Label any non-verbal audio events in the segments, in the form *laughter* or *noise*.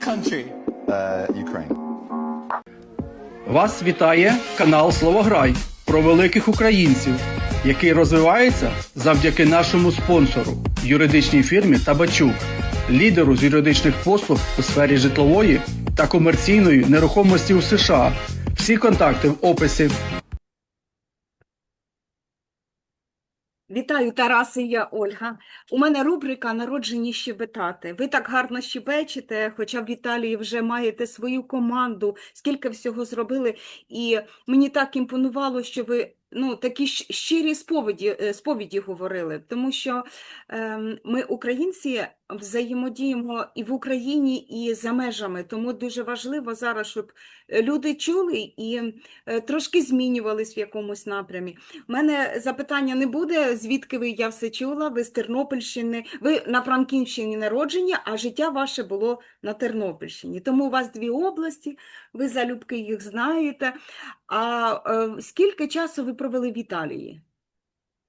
country? Uh, Ukraine. Вас вітає канал Словограй про великих українців, який розвивається завдяки нашому спонсору юридичній фірмі Табачук, лідеру з юридичних послуг у сфері житлової та комерційної нерухомості у США. Всі контакти в описі. Вітаю, Тараси, я Ольга. У мене рубрика Народжені щебетати. Ви так гарно щебечете, хоча в Італії вже маєте свою команду, скільки всього зробили. І мені так імпонувало, що ви ну, такі щирі сповіді, е, сповіді говорили, тому що ем, ми, українці, взаємодіємо і в Україні, і за межами. Тому дуже важливо зараз, щоб люди чули і е, трошки змінювались в якомусь напрямі. У мене запитання не буде, звідки ви, я все чула, ви з Тернопільщини, ви на Франківщині народжені, а життя ваше було на Тернопільщині. Тому у вас дві області, ви залюбки їх знаєте. А е, скільки часу ви провели в Італії?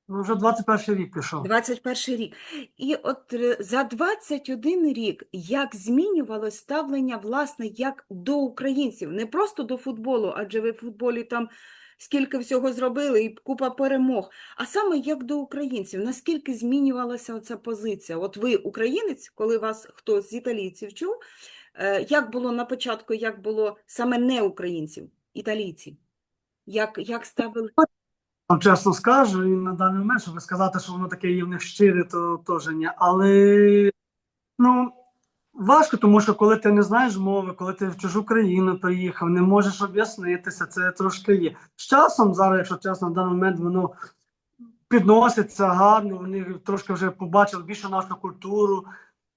Ну, вже 21 рік пішов. 21 рік. І от е, за 21 рік як змінювалось ставлення, власне, як до українців, не просто до футболу, адже ви в футболі там скільки всього зробили і купа перемог, а саме як до українців, наскільки змінювалася оця позиція? От ви українець, коли вас хтось з італійців чув, е, як було на початку, як було саме не українців, італійців? Як, як ставили? Вам чесно скажу, і на даний момент, щоб сказати, що воно таке є в них щире, то теж ні. Але ну, важко, тому що коли ти не знаєш мови, коли ти в чужу країну приїхав, не можеш об'яснитися, це трошки є. З часом, зараз, якщо чесно, на даний момент воно підноситься гарно, вони трошки вже побачили більше нашу культуру,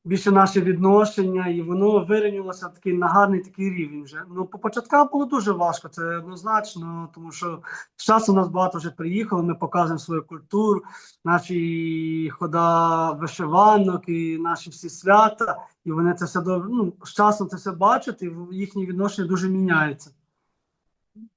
більше наші відношення, і воно вирівнялося такий на гарний такий рівень вже. Ну, по початкам було дуже важко, це однозначно, тому що з часом нас багато вже приїхало, ми показуємо свою культуру, наші хода вишиванок і наші всі свята, і вони це все добре. Ну, з часом це все бачать, і їхні відношення дуже міняються.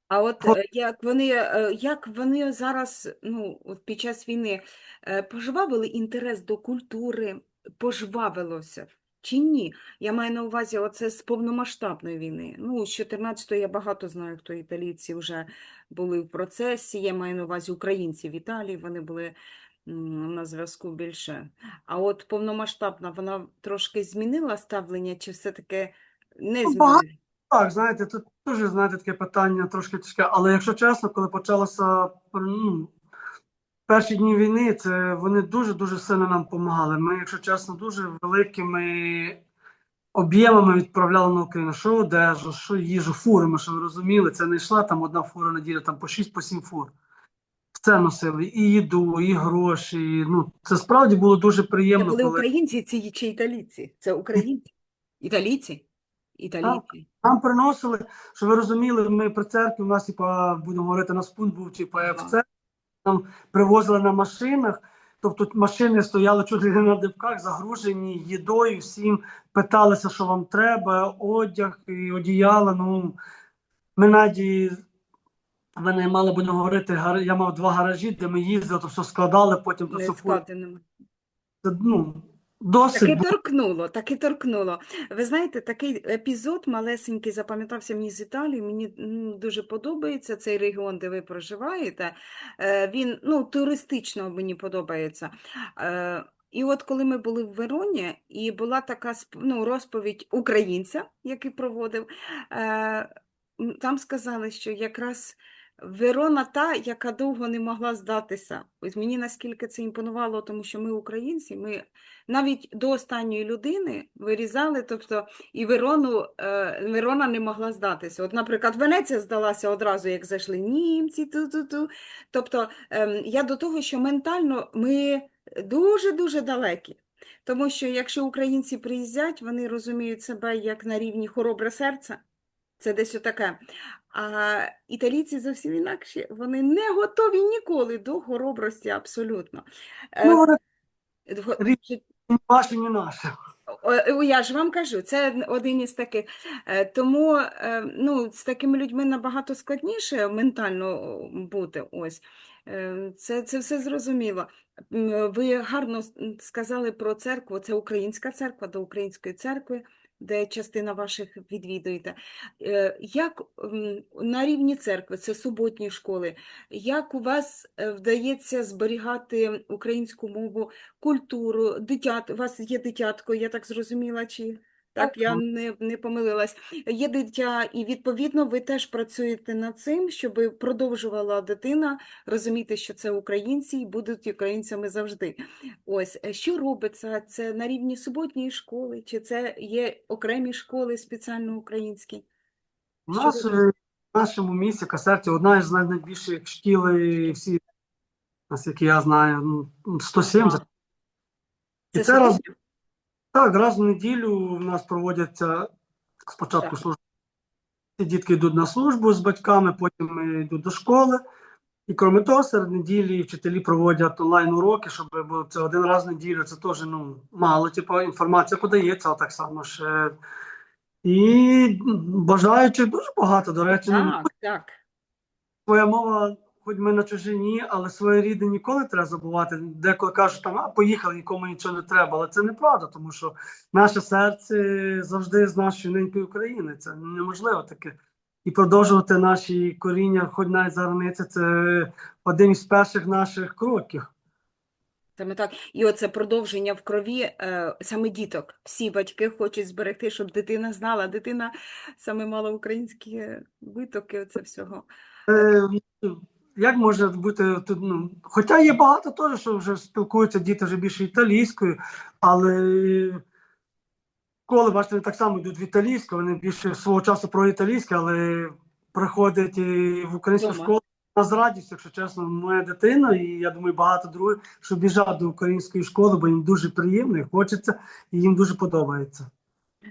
А от е, як вони, е, як вони зараз, ну, от під час війни, е, пожвавили інтерес до культури, пожвавилося чи ні? Я маю на увазі оце з повномасштабної війни. Ну, з 14-ї я багато знаю, хто італійці вже були в процесі. Я маю на увазі українці в Італії, вони були на зв'язку більше. А от повномасштабна, вона трошки змінила ставлення, чи все-таки не Ну, змінила? Так, знаєте, тут дуже знаєте таке питання трошки тяжке. Але якщо чесно, коли почалося ну, перші дні війни, це вони дуже дуже сильно нам допомагали. Ми, якщо чесно, дуже великими об'ємами відправляли на Україну, що одежу, що їжу, фурами, що ви розуміли, це не йшла там одна фура на ділі, там по 6 по фур. Все носили і їду, і гроші. Ну, це справді було дуже Це приємно, були коли українці ці чи італійці? Це українці? Італійці? Італійці. Нам приносили, що ви розуміли, ми при церкві, у нас, типа, будемо говорити, на спун був, типа, в церкві, нам привозили на машинах, тобто машини стояли чуть ли на дивках, загружені їдою, всім питалися, що вам треба, одяг і одіяла. Ну, ми навіть мене мали, будемо говорити, гар- я мав два гаражі, де ми їздили, то все складали, потім то Не все ну, досить. Таки торкнуло, таки торкнуло. Ви знаєте, такий епізод малесенький запам'ятався мені з Італії. Мені дуже подобається цей регіон, де ви проживаєте. Е, Він ну, туристично мені подобається. Е, І от коли ми були в Вероні, і була така ну, розповідь українця, який проводив, е, там сказали, що якраз Верона та, яка довго не могла здатися. Ось мені наскільки це імпонувало, тому що ми українці, ми навіть до останньої людини вирізали, тобто і Верону, е, Верона не могла здатися. От, наприклад, Венеція здалася одразу, як зайшли німці, ту-ту-ту. Тобто ем, я до того, що ментально ми дуже-дуже далекі. Тому що якщо українці приїздять, вони розуміють себе як на рівні хоробре серце, це десь отаке. А італійці зовсім інакші, вони не готові ніколи до хоробрості абсолютно. Е, Ну, наші. О, о, Я ж вам кажу, це один із таких. Е, Тому е, ну, з такими людьми набагато складніше ментально бути. Ось. Е, Це, це все зрозуміло. Ви гарно сказали про церкву. Це українська церква до української церкви. Де частина ваших відвідуєте. Е, Як на рівні церкви, це суботні школи, як у вас е, вдається зберігати українську мову, культуру, дитят, у вас є дитятко, я так зрозуміла, чи так, я не, не помилилась. Є дитя, і відповідно ви теж працюєте над цим, щоб продовжувала дитина розуміти, що це українці і будуть українцями завжди. Ось, е, що робиться? Це на рівні суботньої школи, чи це є окремі школи спеціально українські? У нас е, в нашому місті Касерці одна із найбільших шкіл і всі, наскільки я знаю, ну, 170. І Це це раз, суботня? Так, раз в неділю в нас проводяться спочатку Так. служби. Дітки йдуть на службу з батьками, потім йдуть до школи. І крім того, серед неділі вчителі проводять онлайн-уроки, щоб бо це один раз в неділю, це теж ну, мало, типу, інформація подається, так само ще. І бажаючих дуже багато, до речі, ну, Так, так. Своя мова, хоч ми на чужині, але своє рідне ніколи треба забувати. Деколи кажуть, там, а поїхали, нікому нічого не треба. Але це неправда, тому що наше серце завжди з нашої ненької України. Це неможливо таке. І продовжувати наші коріння, хоч навіть за границя, це один із перших наших кроків. Саме так. І оце продовження в крові е, саме діток. Всі батьки хочуть зберегти, щоб дитина знала. Дитина саме мала українські витоки оце всього. Е, як може бути тут? Ну, хоча є багато теж, що вже спілкуються діти вже більше італійською, але школи, бачите, вони так само йдуть в італійську, вони більше свого часу про італійське, але приходять і в українську Дома. школу. З радістю, якщо чесно, моя дитина, і я думаю, багато других, що біжать до української школи, бо їм дуже приємно і хочеться, і їм дуже подобається.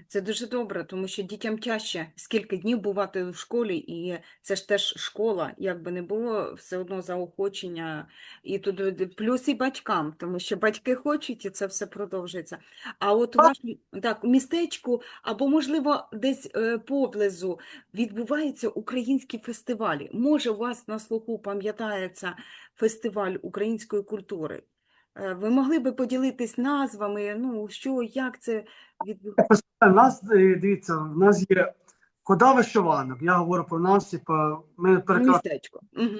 Це дуже добре, тому що дітям тяжче скільки днів бувати в школі, і це ж теж школа, як би не було, все одно заохочення. І тут плюс і батькам, тому що батьки хочуть, і це все продовжується. А от у вашому так, містечку або, можливо, десь е, поблизу відбуваються українські фестивалі. Може, у вас на слуху пам'ятається фестиваль української культури? Е, Ви могли би поділитись назвами, ну, що, як це відбувається? У нас е, дивіться, в нас є хода вишиванок. Я говорю про нас, ми Містечко. Угу.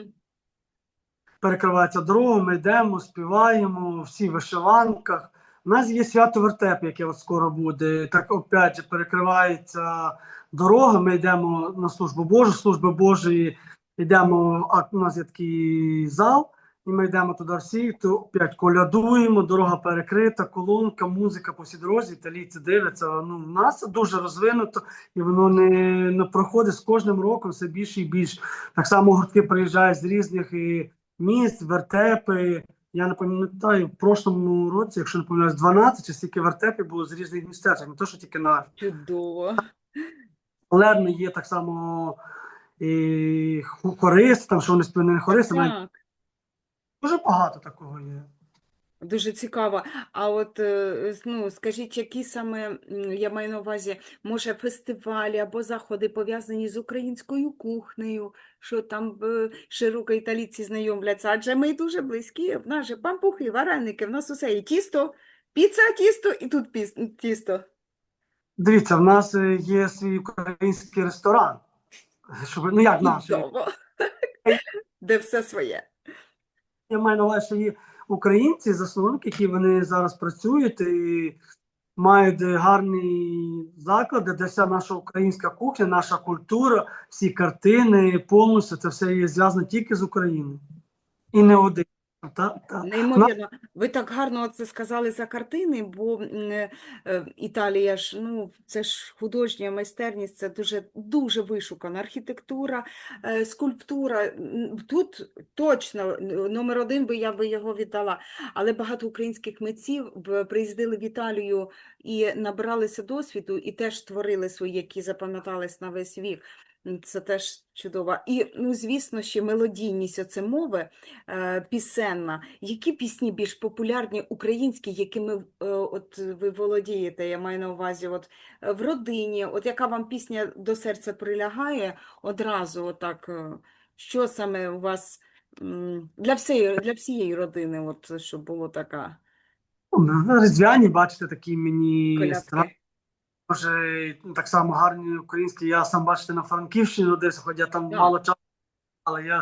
перекривається дорогу, ми йдемо, співаємо, всі в вишиванках. У нас є свято вертеп, яке от скоро буде. Так опять же перекривається дорога. Ми йдемо на службу Божу, служби Божої йдемо, а у нас є такий зал, і ми йдемо туди всі, то опять колядуємо, дорога перекрита, колонка, музика по всій дорозі, італійці дивляться. Ну, у нас це дуже розвинуто, і воно не, не проходить з кожним роком все більше і більше. Так само гуртки приїжджають з різних і міст, вертепи. Я не пам'ятаю, в прошлому році, якщо не помиляюсь, 12 чи стільки вертепів було з різних містечок, не то, що тільки на Чудово. Лерни є так само і ху- хорист, там що вони співають, не хористи, Так, дуже багато такого є. дуже цікаво. А от е, ну, скажіть, які саме, я маю на увазі, може, фестивалі або заходи пов'язані з українською кухнею, що там е, широко італійці знайомляться, адже ми дуже близькі, в нас же пампухи, вареники, в нас усе є тісто, піца, тісто і тут тісто. Дивіться, в нас е, є свій український ресторан. Щоб, ну як наш? Де все своє. Я маю на увазі, що є українці, засновники, які вони зараз працюють і мають гарні заклади, де вся наша українська кухня, наша культура, всі картини, повністю це все є зв'язано тільки з Україною. І не один. Неймовірно. Ви так гарно це сказали за картини, бо е, е, Італія ж, ну, це ж художня майстерність, це дуже, дуже вишукана архітектура, е, скульптура. Тут точно номер один би я би його віддала. Але багато українських митців приїздили в Італію і набралися досвіду, і теж створили свої, які запам'ятались на весь вік. Це теж чудово. І, ну, звісно, ще мелодійність оце мови е, пісенна. Які пісні більш популярні українські, якими е, от ви володієте? Я маю на увазі, от е, в родині, от яка вам пісня до серця прилягає одразу, отак, що саме у вас для всієї, для всієї родини, от щоб було така Ну, Різдвяні, бачите, такі мені колядки? Дуже так само гарні українські. Я сам бачите на Франківщині родився, хоча там Так. мало часу, але я,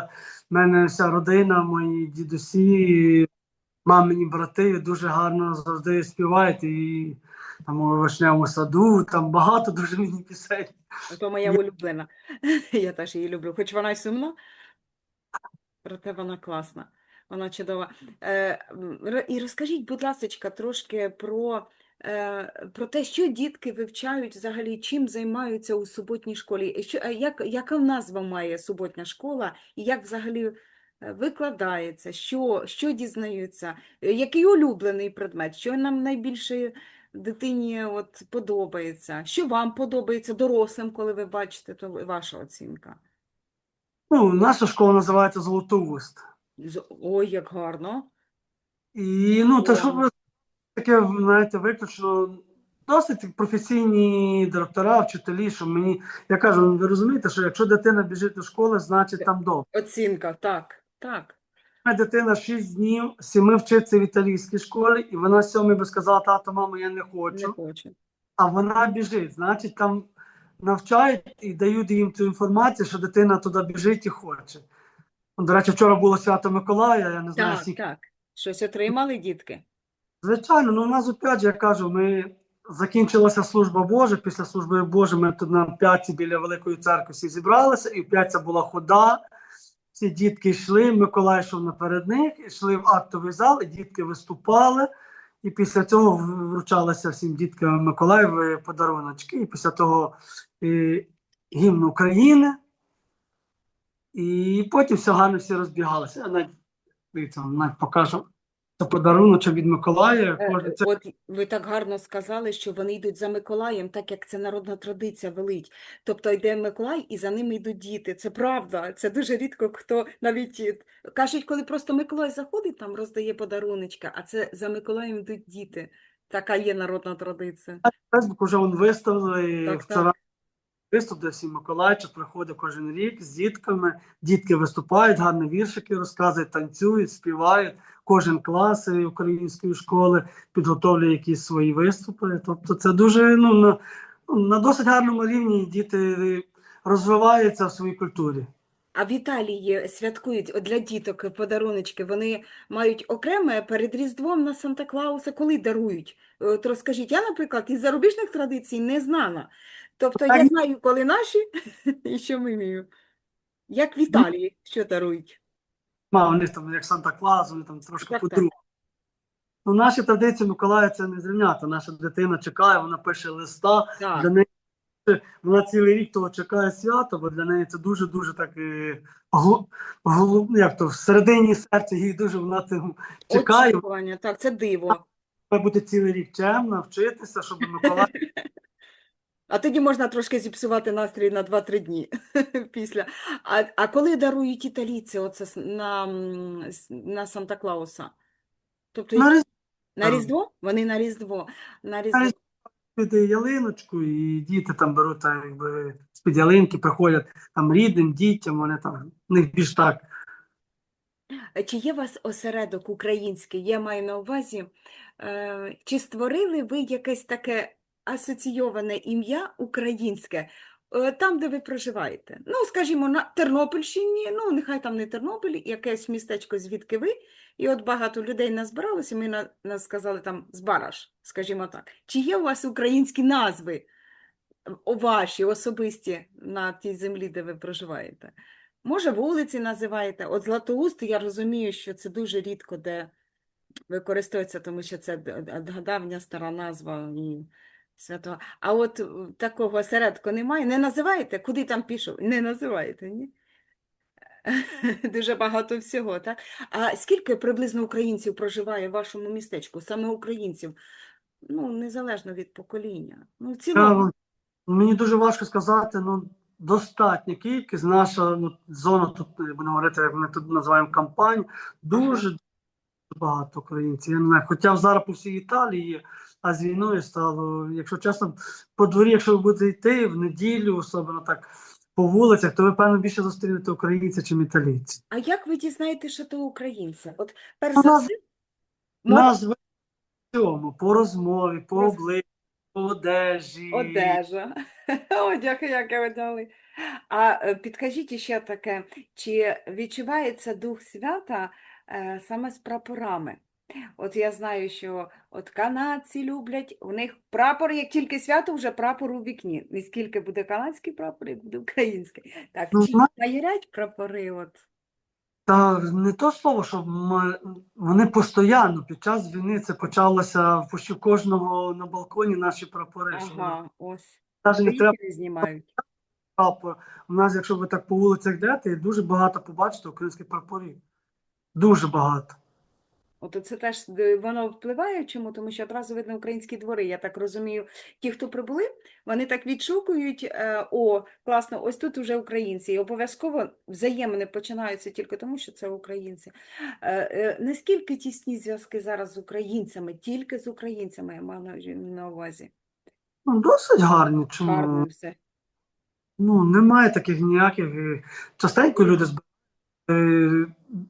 в мене вся родина, мої дідусі, мамині брати дуже гарно завжди співають. І там у вишневому саду, там багато дуже мені пісень. То моя улюблена. *laughs* Я теж її люблю. Хоч вона й сумна, проте вона класна. Вона чудова. Е, і розкажіть, будь ласка, трошки про, про те, що дітки вивчають взагалі, чим займаються у суботній школі. Що, е, як, яка назва має суботня школа, і як взагалі е, викладається, що, що дізнаються, Е, який улюблений предмет, що нам найбільше дитині от подобається, що вам подобається дорослим, коли ви бачите, то ваша оцінка. Ну, наша школа називається Золотоуст. З- Ой, як гарно. І ну, те, що таке, знаєте, виключно досить професійні директора, вчителі, що мені, я кажу, ви розумієте, що якщо дитина біжить до школи, значить там добре. Оцінка, так, так. Моя дитина 6 днів, 7 вчиться в італійській школі, і вона сьомий би сказала, тато, мамо, я не Не хочу. хочу. А вона біжить, значить, там навчають і дають їм цю інформацію, що дитина туди біжить і хоче. До речі, вчора було свято Миколая, я не знаю, Так, скільки. так. Щось отримали дітки? Звичайно, ну у нас опять я кажу, ми закінчилася служба Божа. Після служби Божої ми тут на п'ятці біля Великої церкви всі зібралися, і п'ятця була хода. Всі дітки йшли, Миколай йшов наперед них, йшли в актовий зал, і дітки виступали. І після цього вручалися всім діткам Миколаєві подаруночки. І після того е, гімн України. І потім все гарно всі розбігалися. Я навіть, навіть покажу. Це подаруночок від Миколая. Е, Кожен- це От ви так гарно сказали, що вони йдуть за Миколаєм, так як це народна традиція велить. Тобто йде Миколай і за ним йдуть діти. Це правда. Це дуже рідко хто навіть е, кажуть, коли просто Миколай заходить, там роздає подаруночка, а це за Миколаєм йдуть діти. Така є народна традиція. Фейсбук вже вон виставили Так, це виступ, де всі Миколайчик приходить кожен рік з дітками. Дітки виступають, гарні віршики розказують, танцюють, співають. Кожен клас української школи підготовлює якісь свої виступи. Тобто це дуже ну, на, на досить гарному рівні діти розвиваються в своїй культурі. А в Італії святкують для діток подаруночки. Вони мають окреме перед Різдвом на Санта-Клауса, коли дарують. От розкажіть, я, наприклад, із зарубіжних традицій не знала. Тобто я знаю, коли наші *laughs* і що ми вміємо. Як в Італії, що дарують. Ма, вони там як Санта-Клаус, вони там трошки Так, так. по-другому. Ну, наші традиції Миколая це не зрівняти. Наша дитина чекає, вона пише листа. Для неї вона цілий рік того чекає свято, бо для неї це дуже дуже так е, ну, як то всередині серця їй дуже вона цим чекає. очікування, так, це диво. Має бути цілий рік чемна, вчитися, щоб Миколай *laughs* А тоді можна трошки зіпсувати настрій на 2-3 дні *laughs* після. А, а коли дарують італійці оце на, на Санта-Клауса? Тобто на різдво На Різдво? Вони на Різдво. На Різдво. Під ялиночку, і діти там беруть так, якби з-під ялинки, приходять там рідним дітям, вони там них більш так. Чи є у вас осередок український? Я маю на увазі, е, чи створили ви якесь таке асоційоване ім'я українське е, там, де ви проживаєте? Ну, скажімо, на Тернопільщині, ну, нехай там не Тернопіль, якесь містечко, звідки ви, і от багато людей назбиралося, ми на, нас сказали там Збараш, скажімо так. Чи є у вас українські назви ваші, особисті на тій землі, де ви проживаєте? Може, вулиці називаєте. От Златоуст, я розумію, що це дуже рідко де використовується, тому що це давня стара назва і святого. А от е, такого осередку немає. Не називаєте? Куди там пішов? Не називаєте, ні? *laughs* Дуже багато всього, так? А скільки приблизно українців проживає в вашому містечку? Саме українців? Ну, незалежно від покоління. Ну, в цілому. Я, мені дуже важко сказати, ну достатня кількість. Наша ну, зона тут е, будемо говорити, як ми тут називаємо кампанію. Дуже багато українців. Я не знаю, хоча зараз по всій Італії, є, а з війною стало, якщо чесно, по дворі, якщо ви будете йти в неділю, особливо так по вулицях, то ви певно більше зустрінете українців, чим італійців. А як ви дізнаєте, що то українці? От перш за все, Нас в цьому по розмові, по обличчю. одежі. Одежа. Одяг, яке одягли. А е, підкажіть ще таке, чи відчувається дух свята е, саме з прапорами? От я знаю, що от канадці люблять, у них прапор, як тільки свято, вже прапор у вікні. Не скільки буде канадський прапор, як буде український. Так, Ну, чи маярять прапори? От? Та не то слово, що вони постійно під час війни це почалося почти кожного на балконі наші прапори. Ага, ось. Навіть не треба знімають. прапор. У нас, якщо ви так по вулицях йдете, дуже багато побачите українських прапорів. Дуже багато. От це теж е, воно впливає чому? Тому що одразу видно українські двори. Я так розумію, ті, хто прибули, вони так відшукують, е, о, класно, ось тут вже українці. І обов'язково взаємини починаються тільки тому, що це українці. Е, Наскільки тісні зв'язки зараз з українцями, тільки з українцями, я маю на, увазі. Ну, досить гарні. Чому? Гарно все. Ну, немає таких ніяких. Частенько люди зб- е,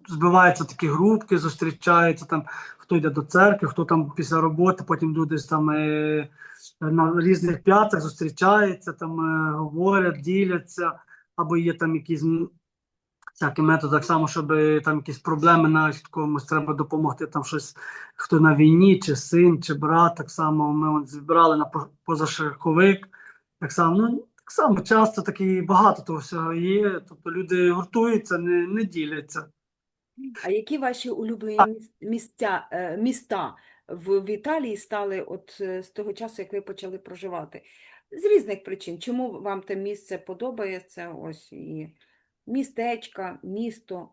збиваються такі групки, зустрічаються там, хто йде до церкви, хто там після роботи, потім люди там е, на різних п'ятах зустрічаються, там е, говорять, діляться, або є там якісь всякі методи, так само, щоб е, там якісь проблеми навіть комусь треба допомогти, там щось, хто на війні, чи син, чи брат, так само ми от зібрали на по- позашляховик, так само, ну, так само часто такі багато того всього є. Тобто люди гуртуються, не, не діляться. А які ваші улюблені місця, е, міста в в Італії стали от е, з того часу, як ви почали проживати? З різних причин. Чому вам те місце подобається? Ось і містечка, місто.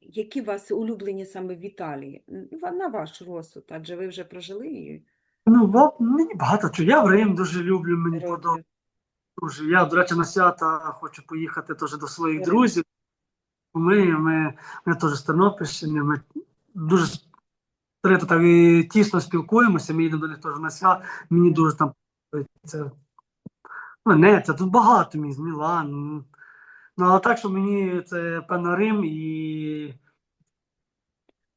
Які у вас улюблені саме в Італії? На ваш розсуд, адже ви вже прожили і Ну, мені багато чого. Я в Рим дуже люблю, мені подобається. Дуже. Я, до речі, на свята хочу поїхати теж до своїх друзів. Ми, ми, ми теж з Тернопільщини, ми дуже трето так і тісно спілкуємося, ми їдемо до них теж на свят. Мені дуже там подобається. Венеція, тут багато міст, Мілан. Ну, але так, що мені це певно Рим і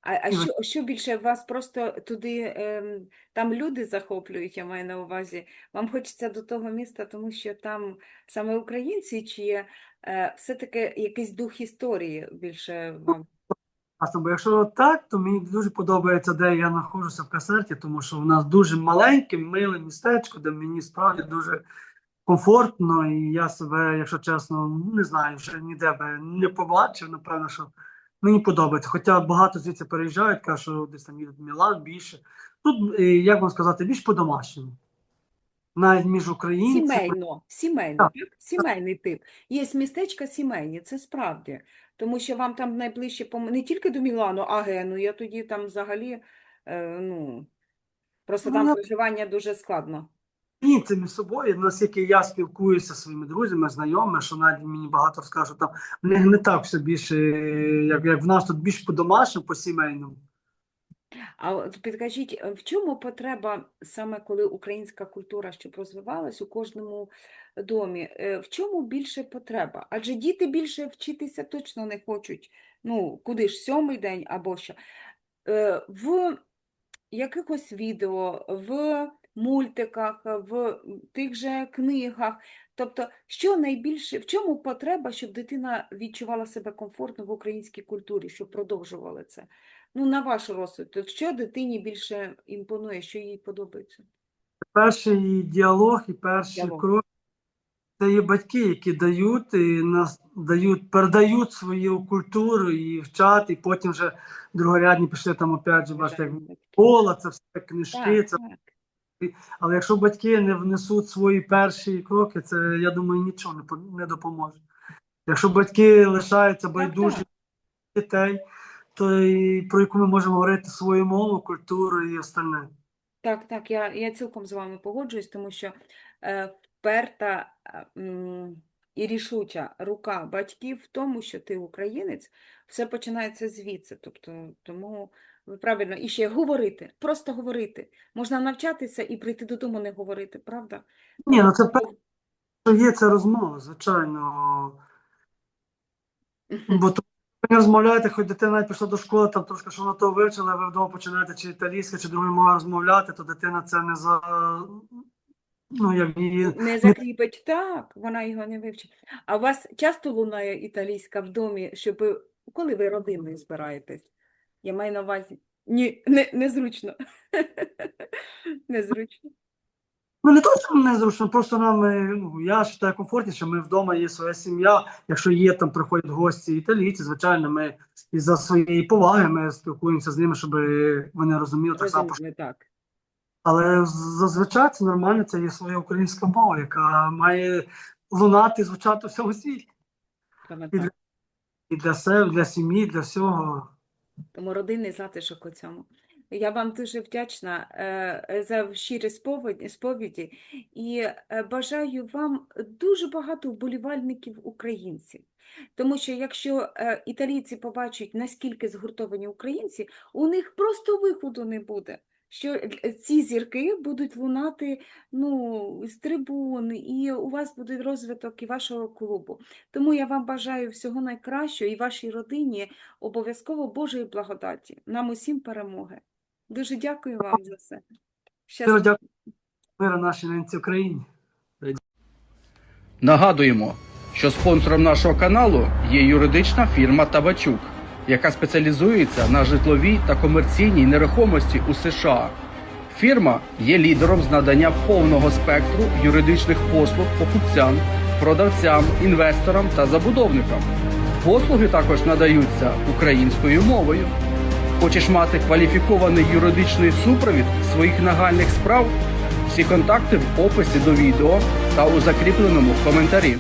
А, а що, що більше вас просто туди, ем, там люди захоплюють, я маю на увазі. Вам хочеться до того міста, тому що там саме українці, чи е, все-таки якийсь дух історії більше вам? Власне, якщо так, то мені дуже подобається, де я знаходжуся в касерті, тому що в нас дуже маленьке, миле містечко, де мені справді дуже комфортно, і я себе, якщо чесно, не знаю, ще ніде би не побачив, напевно, що мені подобається. Хоча багато звідси переїжджають, кажуть, що десь там їдуть в Мілан більше. Тут, е, як вам сказати, більш по-домашньому. Навіть між українцями. Сімейно, сімейно, Так. так? Сімейний тип. Є містечка сімейні, це справді. Тому що вам там найближче не тільки до Мілану, а Гену. Я тоді там взагалі, е, ну, просто Ну, там я- проживання дуже складно. Між собою, наскільки я спілкуюся зі своїми друзями, знайомими, що навіть мені багато скажуть, там в них не так все більше, як, як в нас тут більш по-домашньому, по-сімейному. А от підкажіть, е, в чому потреба саме коли українська культура щоб розвивалась у кожному домі? е, В чому більше потреба? Адже діти більше вчитися точно не хочуть. Ну, куди ж сьомий день або що? Е, В якихось відео, в мультиках, в тих же книгах. Тобто, що найбільше, в чому потреба, щоб дитина відчувала себе комфортно в українській культурі, щоб продовжувала це? Ну, на ваш розсуд, що дитині більше імпонує, що їй подобається? Перший діалог і перші Діалог. кроки це є батьки, які дають, і нас дають, передають свою культуру і вчать, і потім вже другорядні пішли там опять же, бачите, як школа, це все книжки, Так, це так. Але якщо батьки не внесуть свої перші кроки, це я думаю нічого не, не допоможе. Якщо батьки лишаються байдужі дітей, то і про яку ми можемо говорити свою мову, культуру і остальне. Так, так, я, я цілком з вами погоджуюсь, тому що е, вперта е, і рішуча рука батьків в тому, що ти українець, все починається звідси. Тобто, тому правильно, і ще говорити, просто говорити. Можна навчатися і прийти додому не говорити, правда? Ні, ну це перше, є це розмова, звичайно. Бо то ви не розмовляєте, хоч дитина навіть пішла до школи, там трошки що на то вивчила, ви вдома починаєте чи італійська, чи другою мовою розмовляти, то дитина це не за ну, як її Не закріпить так, вона його не вивчить. А у вас часто лунає італійська в домі, щоб коли ви родиною збираєтесь? Я маю на увазі. Ні, не, незручно. *laughs* Незручно. Ну, не то, що незручно, просто нам, е, ну, я вважаю комфортніше, ми вдома є своя сім'я. Якщо є там приходять гості італійці, звичайно, ми із-за своєї поваги ми спілкуємося з ними, щоб вони розуміли так само. Так. Але зазвичай це нормально, це є своя українська мова, яка має лунати звучати у всьому світі. І так. І для себе, для сім'ї, для всього. Тому родинний затишок у цьому. Я вам дуже вдячна е, за щирі сповіді, і е, бажаю вам дуже багато вболівальників українців. Тому що якщо е, італійці побачать, наскільки згуртовані українці, у них просто виходу не буде. Що ці зірки будуть лунати ну, з трибун, і у вас буде розвиток і вашого клубу. Тому я вам бажаю всього найкращого і вашій родині обов'язково Божої благодаті, нам усім перемоги. Дуже дякую вам за все. Щасти- дякую мира нашій ненці Україні. Нагадуємо, що спонсором нашого каналу є юридична фірма Табачук, яка спеціалізується на житловій та комерційній нерухомості у США. Фірма є лідером з надання повного спектру юридичних послуг покупцям, продавцям, інвесторам та забудовникам. Послуги також надаються українською мовою. Хочеш мати кваліфікований юридичний супровід своїх нагальних справ? Всі контакти в описі до відео та у закріпленому коментарі.